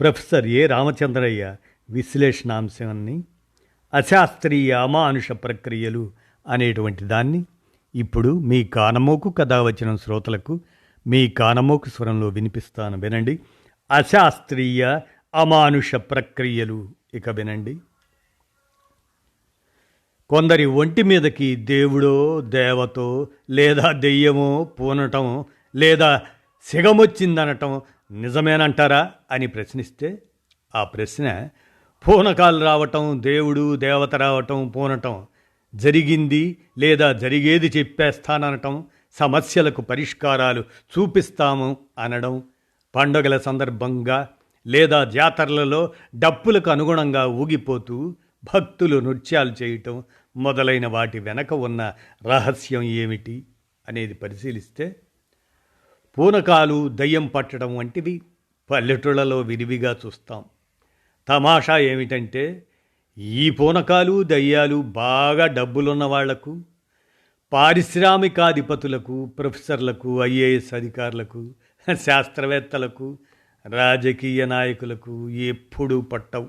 Professor ఏ రామచంద్రయ్య విశ్లేషణాంశాన్ని? అశాస్త్రీయ అమానుష ప్రక్రియలు అనేటువంటి దాన్ని ఇప్పుడు మీ కానమోకు కథ వచ్చిన శ్రోతలకు మీ కానమోకు స్వరంలో వినిపిస్తాను వినండి. అశాస్త్రీయ అమానుష ప్రక్రియలు ఇక వినండి. కొందరి ఒంటి మీదకి దేవుడో దేవతో లేదా దెయ్యమో పూనటం లేదా సిగమొచ్చిందనటం నిజమేనంటారా అని ప్రశ్నిస్తే ఆ ప్రశ్న పూనకాలు రావటం దేవుడు దేవత రావటం పూనటం జరిగింది లేదా జరిగేది చెప్పేస్తాననటం సమస్యలకు పరిష్కారాలు చూపిస్తాము అనడం పండుగల సందర్భంగా లేదా జాతరలలో డప్పులకు అనుగుణంగా ఊగిపోతూ భక్తులు నృత్యాలు చేయటం మొదలైన వాటి వెనక ఉన్న రహస్యం ఏమిటి అనేది పరిశీలిస్తే పూనకాలు దయ్యం పట్టడం వంటివి పల్లెటూళ్ళలో విరివిగా చూస్తాం. తమాషా ఏమిటంటే ఈ పూనకాలు దయ్యాలు బాగా డబ్బులున్న వాళ్ళకు పారిశ్రామికాధిపతులకు ప్రొఫెసర్లకు ఐఏఎస్ అధికారులకు శాస్త్రవేత్తలకు రాజకీయ నాయకులకు ఎప్పుడూ పట్టవు.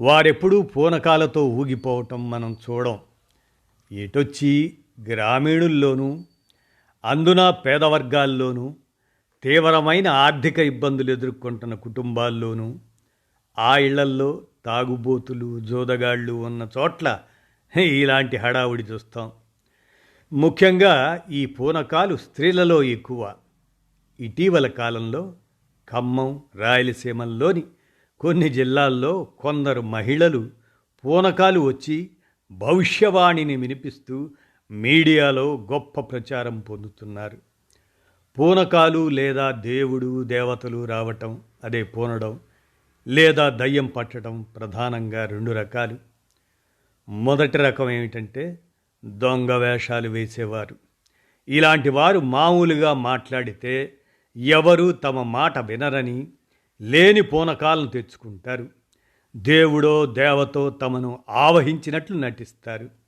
వారెప్పుడూ పూనకాలతో ఊగిపోవటం మనం చూడం. ఎటొచ్చి గ్రామీణుల్లోనూ అందున పేదవర్గాల్లోనూ తీవ్రమైన ఆర్థిక ఇబ్బందులు ఎదుర్కొంటున్న కుటుంబాల్లోనూ ఆ ఇళ్ళల్లో తాగుబోతులు జోదగాళ్ళు ఉన్న చోట్ల ఇలాంటి హడావుడి చూస్తాం. ముఖ్యంగా ఈ పూనకాలు స్త్రీలలో ఎక్కువ. ఇటీవల కాలంలో ఖమ్మం రాయలసీమల్లోని కొన్ని జిల్లాల్లో కొందరు మహిళలు పూనకాలు వచ్చి భవిష్యవాణిని వినిపిస్తూ మీడియాలో గొప్ప ప్రచారం పొందుతున్నారు. పూనకాలు లేదా దేవుడు దేవతలు రావటం అదే పూనడం లేదా దయ్యం పట్టడం ప్రధానంగా రెండు రకాలు. మొదటి రకం ఏమిటంటే దొంగ వేషాలు వేసేవారు. ఇలాంటి వారు మామూలుగా మాట్లాడితే ఎవరు తమ మాట వినరని లేని పూనకాలను తెచ్చుకుంటారు. దేవుడో దేవతో తమను ఆవహించినట్లు నటిస్తారు.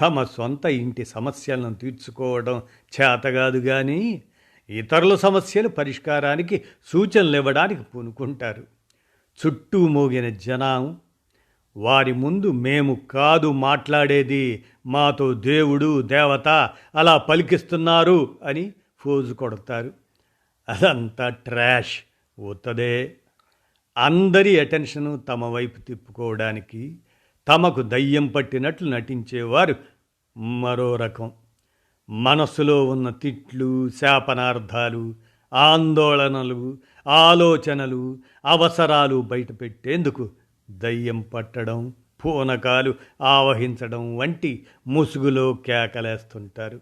తమ సొంత ఇంటి సమస్యలను తీర్చుకోవడం చేతగాదు కానీ ఇతరుల సమస్యలు పరిష్కారానికి సూచనలు ఇవ్వడానికి పూనుకుంటారు. చుట్టూ మోగిన జనం వారి ముందు మేము కాదు మాట్లాడేది మాతో దేవుడు దేవత అలా పలికిస్తున్నారు అని ఫోజు కొడతారు. అదంతా ట్రాష్ ఉత్తదే. అందరి అటెన్షను తమ వైపు తిప్పుకోవడానికి తమకు దయ్యం పట్టినట్లు నటించేవారు మరో రకం. మనస్సులో ఉన్న తిట్లు శాపనార్థాలు ఆందోళనలు ఆలోచనలు అవసరాలు బయటపెట్టేందుకు దయ్యం పట్టడం పూనకాలు ఆవహించడం వంటి ముసుగులో కేకలేస్తుంటారు.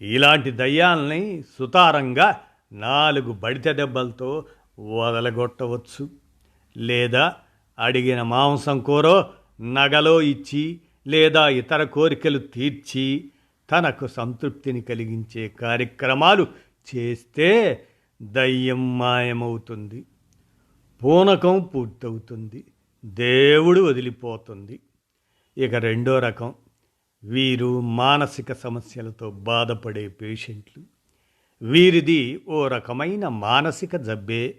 ఇలాంటి దయ్యాల్ని సుతారంగా నాలుగు బడిత దెబ్బలతో వదలగొట్టవచ్చు. లేదా అడిగిన మాంసం కూరో నగలో ఇచ్చి లేదా ఇతర కోరికలు తీర్చి తనకు సంతృప్తిని కలిగించే కార్యక్రమాలు చేస్తే దయ్యం మాయమవుతుంది. పూనకం పూర్తవుతుంది. దేవుడు వదిలిపోతుంది. ఇక రెండో రకం. వీరు మానసిక సమస్యలతో బాధపడే పేషెంట్లు. వీరిది ఓ రకమైన మానసిక జబ్బే.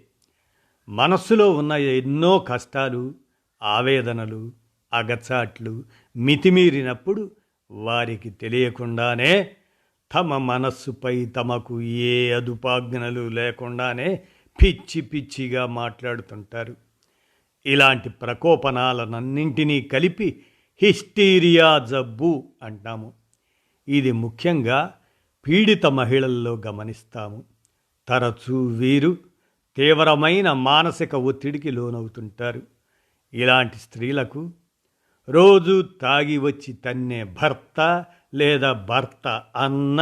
మనస్సులో ఉన్న ఎన్నో కష్టాలు ఆవేదనలు అగచాట్లు మితిమీరినప్పుడు వారికి తెలియకుండానే తమ మనస్సుపై తమకు ఏ అదుపాజ్ఞలు లేకుండానే పిచ్చి పిచ్చిగా మాట్లాడుతుంటారు. ఇలాంటి ప్రకోపనాలనన్నింటినీ కలిపి హిస్టీరియా జబ్బు అంటాము. ఇది ముఖ్యంగా పీడిత మహిళల్లో గమనిస్తాము. తరచూ వీరు తీవ్రమైన మానసిక ఒత్తిడికి లోనవుతుంటారు. ఇలాంటి స్త్రీలకు రోజు తాగి వచ్చి తన్నే భర్త లేదా భర్త అన్న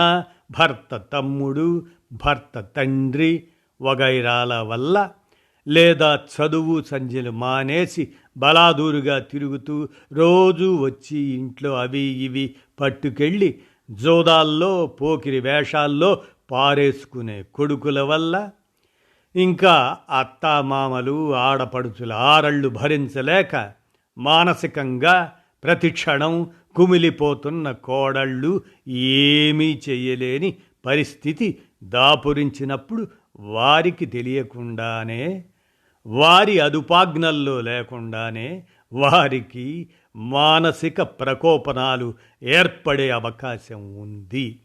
భర్త తమ్ముడు భర్త తండ్రి వగైరాల వల్ల లేదా చదువు సంధ్యలు మానేసి బలాదూరుగా తిరుగుతూ రోజు వచ్చి ఇంట్లో అవి ఇవి పట్టుకెళ్ళి జోదాల్లో పోకిరి వేషాల్లో పారేసుకునే కొడుకుల వల్ల ఇంకా అత్తామామలు ఆడపడుచుల ఆరళ్ళు భరించలేక మానసికంగా ప్రతిక్షణం కుమిలిపోతున్న కోడళ్ళు ఏమీ చేయలేని పరిస్థితి దాపురించినప్పుడు వారికి తెలియకుండానే వారి అదుపాజ్ఞల్లో లేకుండానే వారికి మానసిక ప్రకోపనాలు ఏర్పడే అవకాశం ఉంది.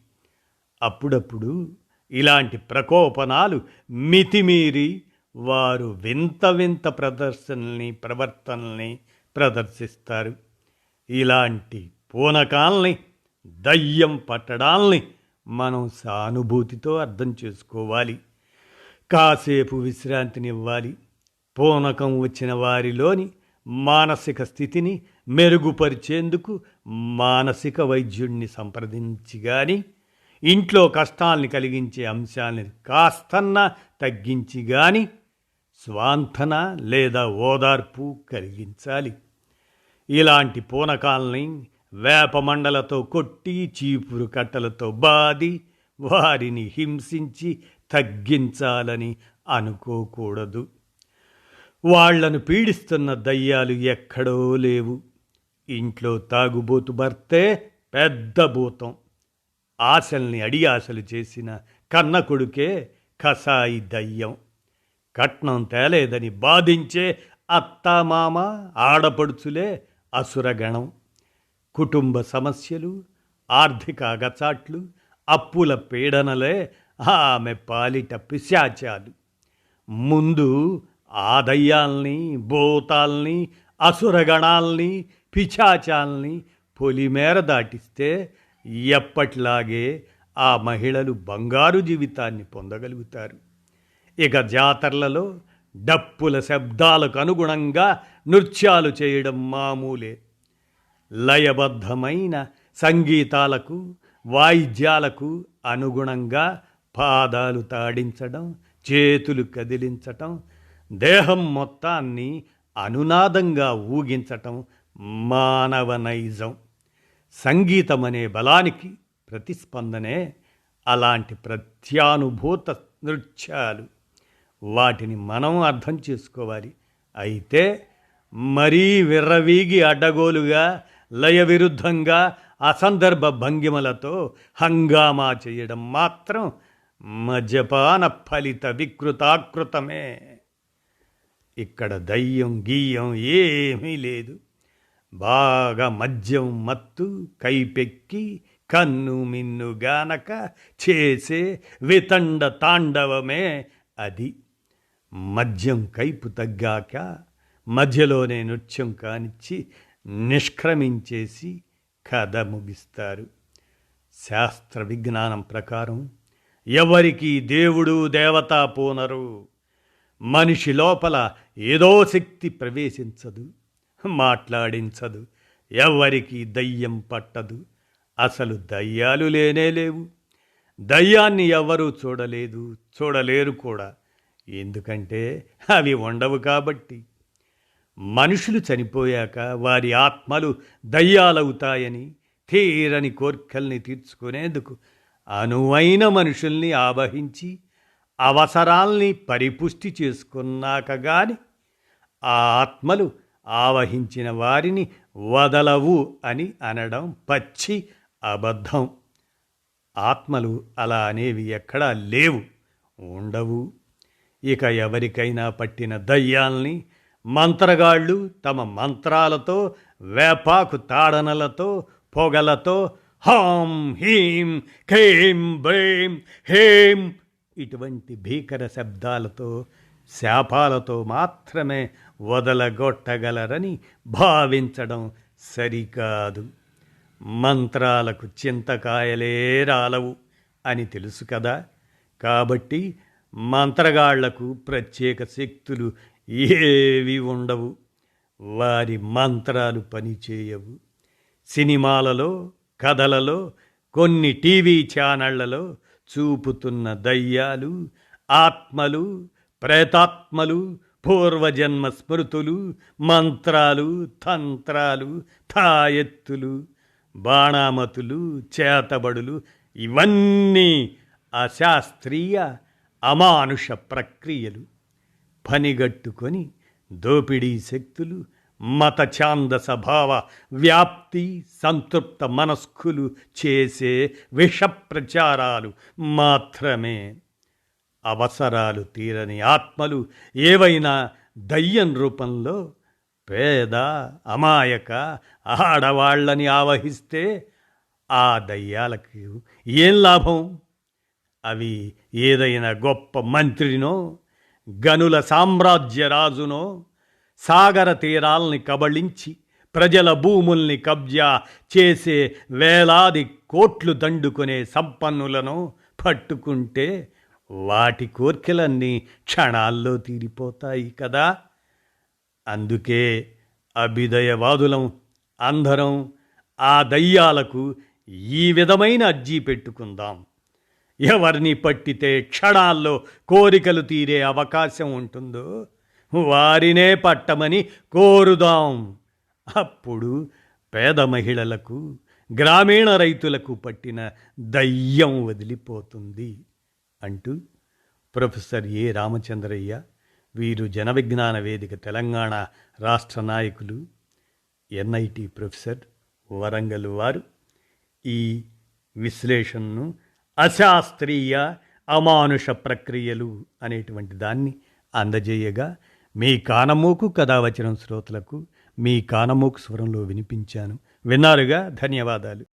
అప్పుడప్పుడు ఇలాంటి ప్రకోపనాలు మితిమీరి వారు వింత వింత ప్రదర్శనల్ని ప్రవర్తనల్ని ప్రదర్శిస్తారు. ఇలాంటి పూనకాల్ని దయ్యం పట్టడాల్ని మనం సానుభూతితో అర్థం చేసుకోవాలి. కాసేపు విశ్రాంతినివ్వాలి. పూనకం వచ్చిన వారిలోని మానసిక స్థితిని మెరుగుపరిచేందుకు మానసిక వైద్యుణ్ణి సంప్రదించి కానీ ఇంట్లో కష్టాల్ని కలిగించే అంశాలని కాస్తన్న తగ్గించి కానీ స్వాంతన లేదా ఓదార్పు కలిగించాలి. ఇలాంటి పూనకాల్ని వేపమండలతో కొట్టి చీపురు కట్టలతో బాది వారిని హింసించి తగ్గించాలని అనుకోకూడదు. వాళ్ళను పీడిస్తున్న దయ్యాలు ఎక్కడో లేవు. ఇంట్లో తాగుబోతు భర్తే పెద్ద భూతం. ఆశల్ని అడియాశలు చేసిన కన్న కొడుకే కసాయి దయ్యం. కట్నం తేలేదని బాధించే అత్తామామ ఆడపడుచులే అసురగణం. కుటుంబ సమస్యలు ఆర్థిక అగచాట్లు అప్పుల పీడనలే ఆమె పాలిట పిశాచాలు. ముందు ఆ దయ్యాల్ని భూతాల్ని అసురగణాల్ని పిచాచాల్ని పొలిమేర దాటిస్తే ఎప్పట్లాగే ఆ మహిళలు బంగారు జీవితాన్ని పొందగలుగుతారు. ఇక జాతరలలో డప్పుల శబ్దాలకు అనుగుణంగా నృత్యాలు చేయడం మామూలే. లయబద్ధమైన సంగీతాలకు వాయిద్యాలకు అనుగుణంగా పాదాలు తాడించడం చేతులు కదిలించటం దేహం మొత్తాన్ని అనునాదంగా ఊగించటం మానవ నైజం. సంగీతం అనే బలానికి ప్రతిస్పందనే అలాంటి ప్రత్యానుభూత నృత్యాలు. వాటిని మనం అర్థం చేసుకోవాలి. అయితే మరీ విర్రవీగి అడ్డగోలుగా లయ విరుద్ధంగా అసందర్భ భంగిమలతో హంగామా చేయడం మాత్రం మద్యపాన ఫలిత వికృతాకృతమే. ఇక్కడ దయ్యం గీయం ఏమీ లేదు. బాగా మద్యం మత్తు కైపెక్కి కన్ను మిన్ను గానక చేసే వితండ తాండవమే అది. మద్యం కైపు తగ్గాక మధ్యలోనే నృత్యం కానిచ్చి నిష్క్రమించేసి కథ ముగిస్తారు. శాస్త్ర విజ్ఞానం ప్రకారం ఎవరికి దేవుడు దేవత పోనరు. మనిషి లోపల ఏదో శక్తి ప్రవేశించదు మాట్లాడించదు ఎవరికి దయ్యం పట్టదు. అసలు దయ్యాలు లేనే లేవు. దయ్యాన్ని ఎవరూ చూడలేదు చూడలేరు కూడా. ఎందుకంటే అవి ఉండవు కాబట్టి. మనుషులు చనిపోయాక వారి ఆత్మలు దయ్యాలవుతాయని తీరని కోర్కెల్ని తీర్చుకునేందుకు అనువైన మనుషుల్ని ఆవహించి అవసరాల్ని పరిపుష్టి చేసుకున్నాక గాని ఆ ఆత్మలు ఆవహించిన వారిని వదలవు అని అనడం పచ్చి అబద్ధం. ఆత్మలు అలా అనేవి ఎక్కడా లేవు ఉండవు. ఇక ఎవరికైనా పట్టిన దయ్యాల్ని మంత్రగాళ్ళు తమ మంత్రాలతో వేపాకు తాడనలతో పొగలతో హాం హీం ఖేం బ్రేం హేం ఇటువంటి భీకర శబ్దాలతో శాపాలతో మాత్రమే వదలగొట్టగలరని భావించడం సరికాదు. మంత్రాలకు చింతకాయలే రాలవు అని తెలుసు కదా. కాబట్టి మంత్రగాళ్ళకు ప్రత్యేక శక్తులు ఏవి ఉండవు. వారి మంత్రాలు పనిచేయవు సినిమాలలో కథలలో కొన్ని టీవీ ఛానళ్ళలో చూపుతున్న దయ్యాలు ఆత్మలు ప్రేతాత్మలు పూర్వజన్మ స్మృతులు మంత్రాలు తంత్రాలు తాయెత్తులు బాణామతులు చేతబడులు ఇవన్నీ అశాస్త్రీయ అమానుష ప్రక్రియలు పనిగట్టుకొని దోపిడీ శక్తులు మత ఛాందస వ్యాప్తి సంతృప్త మనస్కులు చేసే విషప్రచారాలు మాత్రమే. అవసరాలు తీరని ఆత్మలు ఏవైనా దయ్యం రూపంలో పేద అమాయక ఆడవాళ్ళని ఆవహిస్తే ఆ దయ్యాలకు ఏం లాభం? అవి ఏదైనా గొప్ప మంత్రినో గనుల సామ్రాజ్య రాజునో సాగర తీరాల్ని కబళించి ప్రజల భూముల్ని కబ్జా చేసే వేలాది కోట్లు దండుకునే సంపన్నులను పట్టుకుంటే వాటి కోర్కెలన్నీ క్షణాల్లో తీరిపోతాయి కదా. అందుకే అభిదయవాదులం అందరం ఆ దయ్యాలకు ఈ విధమైన అర్జీ పెట్టుకుందాం. ఎవరిని పట్టితే క్షణాల్లో కోరికలు తీరే అవకాశం ఉంటుందో వారినే పట్టమని కోరుదాం. అప్పుడు పేద మహిళలకు గ్రామీణ రైతులకు పట్టిన దయ్యం వదిలిపోతుంది అంటూ ప్రొఫెసర్ ఏ రామచంద్రయ్య వీరు జనవిజ్ఞాన వేదిక తెలంగాణ రాష్ట్ర నాయకులు ఎన్ఐటి ప్రొఫెసర్ వరంగల్ వారు ఈ విశ్లేషణను అశాస్త్రీయ అమానుష ప్రక్రియలు అనేటువంటి దాన్ని అందజేయగా మీ కానమోకు కథావచనం శ్రోతలకు మీ కానమోకు స్వరంలో వినిపించాను. విన్నారుగా? ధన్యవాదాలు.